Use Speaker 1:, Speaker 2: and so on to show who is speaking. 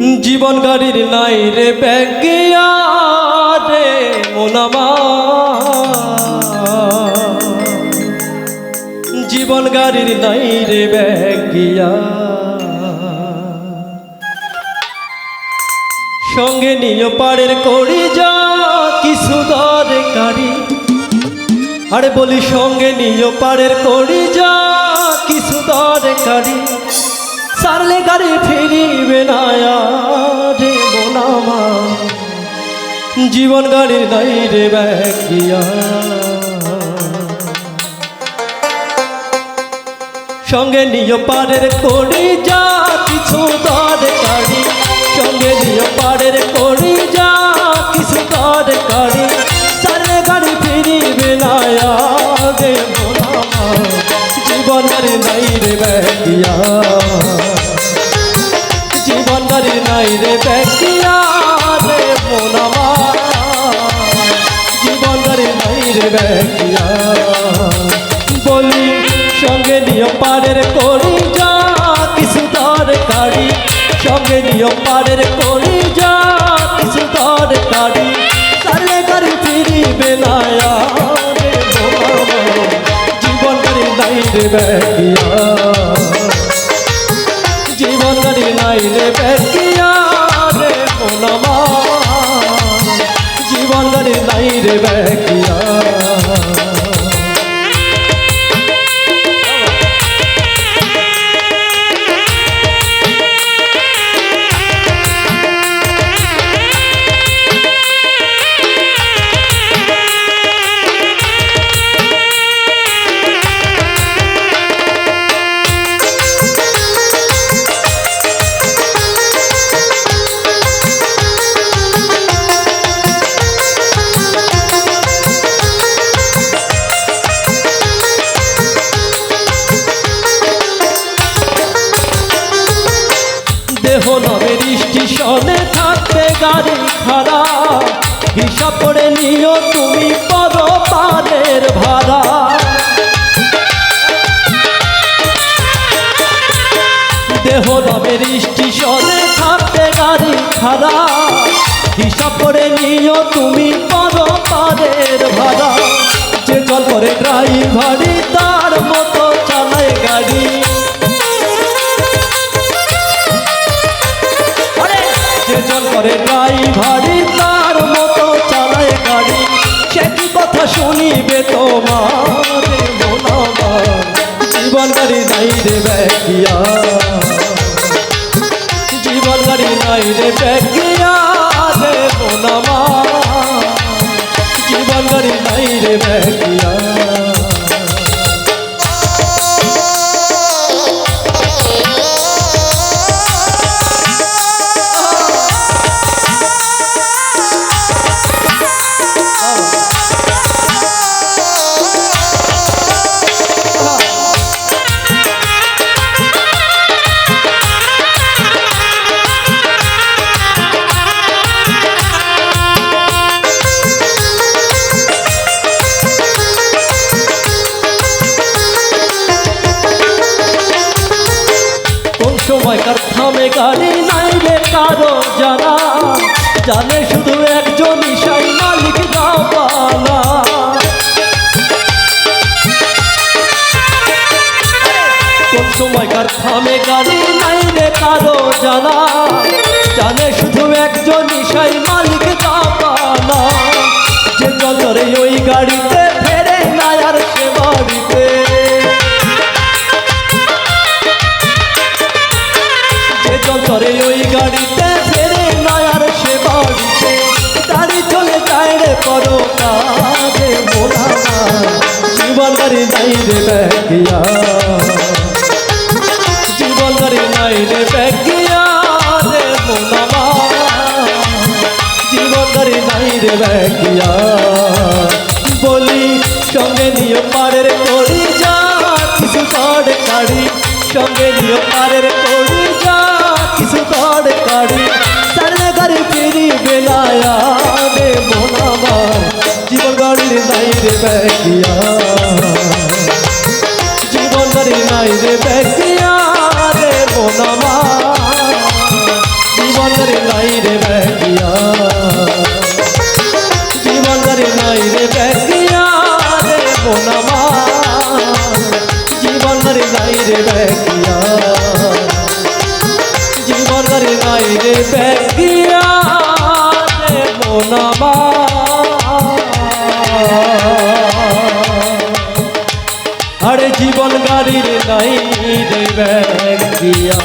Speaker 1: জীবন গাড়ির নাই রে ব্যাগিয়া রে মোনামা জীবন গাড়ির নাই রে ব্যাগিয়া সঙ্গে নিয়ে পাড়ের করি যা কিছু দরকারি আরে বলি সঙ্গে নিয়ে পাড়ের করি যা কিছু দরকারি সারলে গাড়ি ফিরিবে জীবন গাড়ির নাই রে ব্যাগিয়া। সঙ্গে নিয়ে পাড়ের করি যা কিছু দরকারি। সঙ্গে নিয়ে পাড়ের করি যা কিছু দরকারি। সারে গাড়ি ফিরিবে না রে মোনামা জীবনের নাই রে ব্যাগিয়া। জীবনের নাই রে ব্যাগিয়া। ব্যাগিয়া বলি, সঙ্গে নিয়ে পাড়ের করি যা কিছু দরকারি। সঙ্গে নিয়ে পাড়ের করি যা কিছু দরকারি। সারে গাড়ি ফিরিবে না রে মোনামা জীবন গাড়ি নাই রে ব্যাগিয়া জীবন গাড়ি নাই রে ব্যাগিয়া রে মোনামা জীবন গাড়ি নাই রে ব্যাগিয়া দেহ নামের স্টেশনে থাকবে গাড়ি খাড়া হিসাব করে নিও তুমি পর পারের ভাড়া। দেহ নামের স্টেশনে থাকবে গাড়ি খাড়া হিসাব করে নিও তুমি পর পারের ভাড়া। যে জল করে ড্রাইভারি তার জল করে ড্রাইভারি তার মতো চালায় গাড়ি। সে কি কথা শুনিবে তোমার? জীবন গাড়ি নাই রে ব্যাগিয়া। জীবন গাড়ি নাই রে ব্যাগিয়া রে মোনামা জীবন গাড়ি নাই রে ব্যাগিয়া। গাড়ি নাই রে কারও জানা শুধু একজন ইসাই মালিক গাবালা কোন সময়কার থামে নাই কারও জানা শুধু একজন মালিক যে ওই গাড়িতে করো কাজে মোনা জীবন গাড়ি নাই রে ব্যাগিয়া। জীবন গাড়ি নাই রে ব্যাগিয়া রে মোনা জীবন গাড়ি নাই রে ব্যাগিয়া। বলি সঙ্গে নিয়ে পারের করি যা কিছু দরকারি সঙ্গে নিয়ে পারের করি যা কিছু দরকারি সারলে গাড়ি ফিরি বেলায়া নাই রে বেকিয়া জীবনের নাই রে বেকিয়া রে বোনামা জীবনের নাই রে বেকিয়া জীবনের নাই রে বেকিয়া রে বোনামা জীবনের নাই রে বেকিয়া জীবনের নাই রে বেকিয়া রে বোনামা জীবন গাড়ির নাই রে ব্যাগিয়া